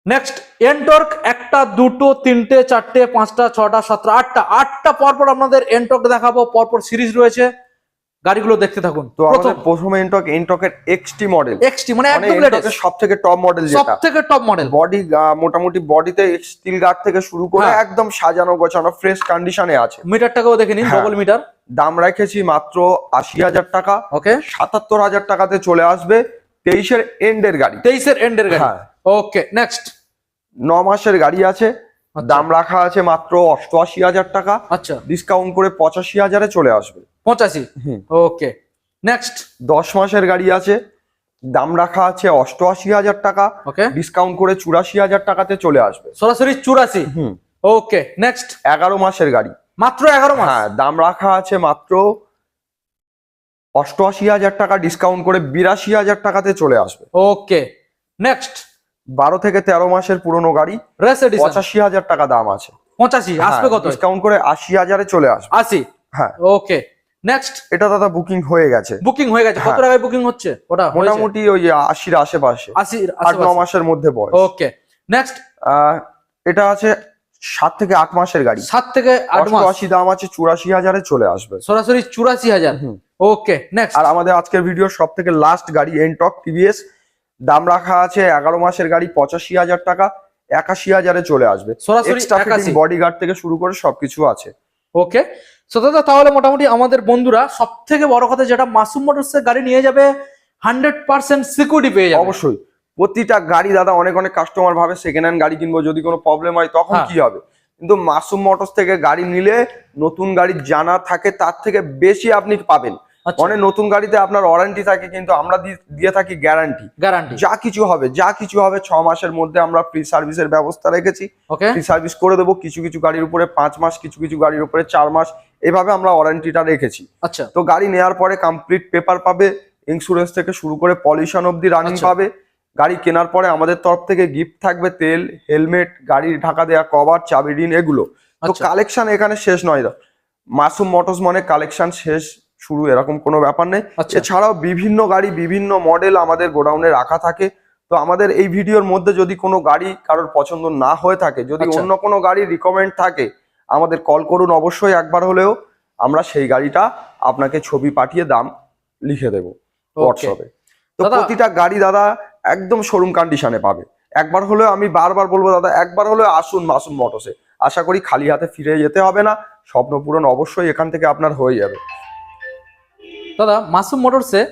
নেক্সট এনটর্ক একটা দুটো তিনটে চারটে পাঁচটা ছটা সাতটা আটটা আটটা পরপর আপনাদের এনটর্ক দেখাবো পরপর সিরিজ রয়েছে। গাড়িগুলো দেখতে থাকুন। তো প্রথম। আমাদের প্রথমে এনটক এনটকের এক্সটি মডেল এক্সটি মানে একদম লেটেস্ট সব থেকে টপ মডেল সব যেটা। থেকে টপ মডেল বডি মোটামুটি বডিতে স্টিল গার্ড থেকে শুরু করে হ্যাঁ। একদম সাজানো গোছানো ফ্রেশ কন্ডিশনে আছে। মিটারটাকেও দেখে নিন হ্যাঁ। ডবল মিটার দাম রেখেছি মাত্র আশি হাজার টাকা। ওকে সাতাত্তর হাজার টাকাতে চলে আসবে। তেইশের এন্ডের গাড়ি। তেইশের এন্ডের গাড়ি? হ্যাঁ। ওকে নেক্সট ন মাসের গাড়ি আছে দাম রাখা আছে মাত্র অষ্টআশি হাজার টাকা। আচ্ছা। ডিসকাউন্ট করে পঁচাশি হাজারে চলে আসবে। পঁচাশি। ওকে নেক্সট দশ মাসের গাড়ি আছে দাম রাখা আছে অষ্টআশি হাজার টাকা। ওকে ডিসকাউন্ট করে চুরাশি হাজার টাকাতে চলে আসবে। সরাসরি চুরাশি? হুম। ওকে নেক্সট এগারো মাসের গাড়ি। মাত্র এগারো মাস? হ্যাঁ দাম রাখা আছে মাত্র অষ্টআশি হাজার টাকা ডিসকাউন্ট করে বিরাশি হাজার টাকাতে চলে আসবে। ওকে নেক্সট বারো থেকে তেরো মাসের পুরনো গাড়ি পঁচাশি হাজার টাকা দাম আছে। পঁচাশি আসবে কত? ডিসকাউন্ট করে আশি হাজারে চলে আসবে। আশি? হ্যাঁ। ওকে নেক্সট এটা দাদা বুকিং হয়ে গেছে। বুকিং হয়ে গেছে। কত হ্যাঁ। টাকায় বুকিং হচ্ছে? ওটা মোটামুটি ওই আশির আশেপাশে। আশি আট ন মাসের মধ্যে বয়স। ওকে নেক্সট এটা আছে সাত থেকে আট মাসের গাড়ি। সাত থেকে আট মাস। অষ্টআশি দাম আছে চুরাশি হাজারে চলে আসবে। সরাসরি চুরাশি হাজার। ওকে নেক্সট আর আমাদের আজকের ভিডিও সব থেকে লাস্ট গাড়ি এনটক টিভিএস দাম রাখা আছে এগারো মাসের গাড়ি পঁচাশি হাজার টাকা একাশি হাজারে চলে আসবে। সরাসরি এক্সট্রা ফিটিং একাশি। বডি গার্ড থেকে শুরু করে সবকিছু আছে। ওকে সো দাদা তাহলে মোটামুটি আমাদের বন্ধুরা সব থেকে বড় কথা যেটা মাসুম মোটরস গাড়ি নিয়ে যাবে হান্ড্রেড পার্সেন্ট সিকিউরিটি পেয়ে যাবে। অবশ্যই। প্রতিটা গাড়ি দাদা অনেক অনেক কাস্টমার ভাবে সেকেন্ড হ্যান্ড গাড়ি কিনবো যদি কোনো প্রবলেম হয় তখন হ্যাঁ। কি হবে? কিন্তু মাসুম মোটরস থেকে গাড়ি নিলে নতুন গাড়ি জানা থাকে তার থেকে বেশি আপনি পাবেন। অনেক নতুন গাড়িতে আপনার ওয়ারেন্টি থাকে কিন্তু আমরা দিয়ে থাকি গ্যারান্টি গ্যারান্টি যা কিছু হবে যা কিছু হবে ছ মাসের মধ্যে আমরা ফ্রি সার্ভিসের ব্যবস্থা রেখেছি। ফ্রি সার্ভিস করে দেবো কিছু কিছু গাড়ির উপরে পাঁচ মাস কিছু কিছু গাড়ির উপরে চার মাস এভাবে আমরা ওয়ারেন্টিটা রেখেছি। আচ্ছা। তো গাড়ি নেওয়ার পরে কমপ্লিট পেপার পাবে ইন্স্যুরেন্স থেকে শুরু করে পলিউশন অব্দি রানিং। পাবে। গাড়ি কেনার পরে আমাদের তরফ থেকে গিফট থাকবে তেল হেলমেট গাড়ির ঢাকা দেওয়া কভার চাবি রিন এগুলো। তো আচ্ছা। কালেকশন এখানে শেষ নয়। মাসুম মোটরস মানে কালেকশন শেষ শুরু এরকম কোনো ব্যাপার নেই। আচ্ছা। এছাড়াও বিভিন্ন গাড়ি বিভিন্ন মডেল আমাদের গোডাউনে রাখা থাকে। তো আমাদের এই ভিডিওর মধ্যে যদি কোনো গাড়ি কারোর পছন্দ না হয়ে থাকে যদি আচ্ছা। অন্য কোনো গাড়ি রিকমেন্ড থাকে আমাদের কল করুন অবশ্যই একবার হলেও। আমরা সেই গাড়িটা আপনাকে ছবি পাঠিয়ে দাম লিখে দেবো হোয়াটসঅ্যাপে তো প্রতিটা গাড়ি দাদা একদম শোরুম কন্ডিশনে পাবে। একবার হলেও আমি বারবার বলব দাদা একবার হলেও আসুন মাসুম মোটরসে আশা করি খালি হাতে ফিরে যেতে হবে না স্বপ্ন পূরণ অবশ্যই এখান থেকে আপনার হয়ে যাবে। দাদা মাসুম মোটরসে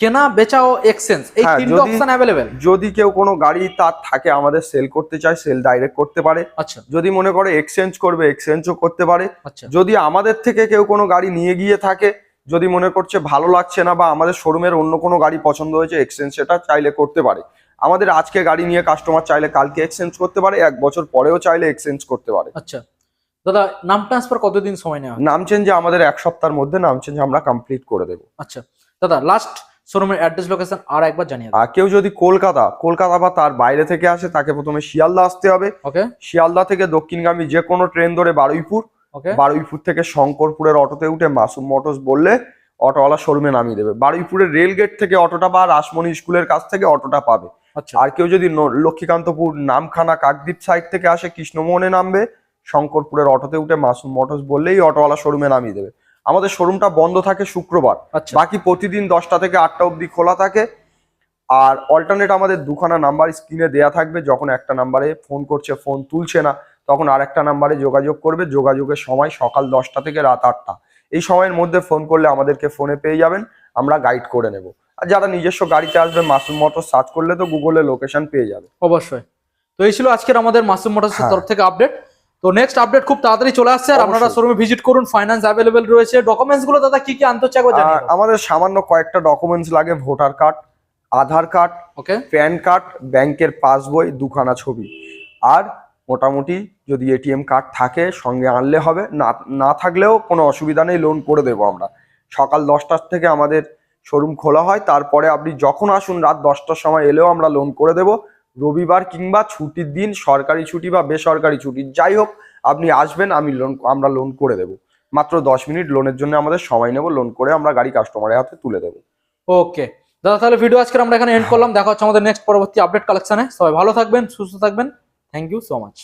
কেনা বেচা ও এক্সচেঞ্জ এই তিনটে যদি- অপশন অ্যাভেলেবেল যদি কেউ কোনো গাড়ি তার থাকে আমাদের সেল করতে চায় সেল ডাইরেক্ট করতে পারে। আচ্ছা। যদি মনে করে এক্সচেঞ্জ করবে এক্সচেঞ্জও করতে পারে। আচ্ছা। যদি আমাদের থেকে কেউ কোনো গাড়ি নিয়ে গিয়ে থাকে যদি মনে করছে ভালো লাগছে না বা আমাদের শোরুমের অন্য কোনো গাড়ি পছন্দ হয়েছে এক্সচেঞ্জ সেটা চাইলে করতে পারে। আমাদের আজকে গাড়ি নিয়ে কাস্টমার চাইলে কালকে এক্সচেঞ্জ করতে পারে এক বছর পরেও চাইলে এক্সচেঞ্জ করতে পারে। আচ্ছা। দাদা নাম ট্রান্সফার কতদিন সময় নেওয়া? নাম চেঞ্জে আমাদের এক সপ্তাহের মধ্যে নাম চেঞ্জ আমরা কমপ্লিট করে দেবো। আচ্ছা। দাদা লাস্ট শোরুমের অ্যাড্রেস লোকেশন আর একবার জানিয়ে আর কেউ যদি কলকাতা কলকাতা বা তার বাইরে থেকে আসে তাকে প্রথমে শিয়ালদা আসতে হবে। ওকে শিয়ালদা থেকে দক্ষিণগামী যে কোনো ট্রেন ধরে বারুইপুর বারুইপুর থেকে শঙ্করপুরের অটোতে উঠে মাসুম মোটরস বললে অটোওয়ালা শোরুমে নামিয়ে দেবে। বারুইপুরের রেল গেট থেকে অটোটা বা রাসমণি স্কুলের কাছ থেকে অটোটা পাবে। আচ্ছা। আর কেউ যদি লক্ষ্মীকান্তপুর নামখানা কাকদ্বীপ সাইড থেকে আসে কৃষ্ণমোহনে নামবে শঙ্করপুরের অটোতে উঠে মাসুম মোটরস বললেই অটোওয়ালা শোরুমে নামিয়ে দেবে। আমাদের শোরুমটা বন্ধ থাকে শুক্রবার। আচ্ছা। বাকি প্রতিদিন দশটা থেকে আটটা অবধি খোলা থাকে। আর অল্টারনেট আমাদের দুখানা নাম্বার স্ক্রিনে দেয়া থাকবে যখন একটা নাম্বারে ফোন করছে ফোন তুলছে না তখন আর একটা নাম্বারে যোগাযোগ করবে। যোগাযোগের সময় সকাল দশটা থেকে রাত আটটা। এই সময়ের মধ্যে ফোন করলে আমাদেরকে ফোনে পেয়ে যাবেন। আমরা গাইড করে নেব। আর যারা নিজস্ব গাড়িতে আসবে মাসুম মোটর সার্চ করলে তো গুগলে লোকেশন পেয়ে যাবে। অবশ্যই। তো এই ছিল আজকের আমাদের মাসুম মোটরসের হ্যাঁ। তরফ থেকে আপডেট তো নেক্সট আপডেট খুব তাড়াতাড়ি চলে আসছে। আর আপনারা শোরুমে ভিজিট করুন। ফাইন্যান্স অ্যাভেলেবেল রয়েছে। ডকুমেন্টসগুলো দাদা কি কি আনতে চাইব আমাদের সামান্য কয়েকটা ডকুমেন্টস লাগে। Voter card Aadhaar card okay PAN card ব্যাংকের পাসবই দুখানা ছবি। আর মোটামুটি যদি এটিএম কার্ড থাকে, সঙ্গে আনলে হবে। না না থাকলেও কোনো অসুবিধা নেই লোন করে দেবো আমরা। সকাল দশটার থেকে আমাদের শোরুম খোলা হয়, তারপরে আপনি যখন আসুন রাত দশটার সময় এলেও আমরা লোন করে দেবো। রবিবার কিংবা ছুটির দিন, সরকারি ছুটি বা বেসরকারি ছুটি, যাই হোক, আপনি আসবেন, আমি লোন আমরা লোন করে দেবো। মাত্র দশ মিনিট লোনের জন্য আমাদের সময় নেব লোন করে আমরা গাড়ি কাস্টমারের হাতে তুলে দেবো। ওকে। দাদা, তাহলে ভিডিও আজকে আমরা এখানে এন্ড করলাম। দেখা হচ্ছে আমাদের নেক্সট পরবর্তী আপডেট কালেকশনে সবাই ভালো থাকবেন, সুস্থ থাকবেন। Thank you so much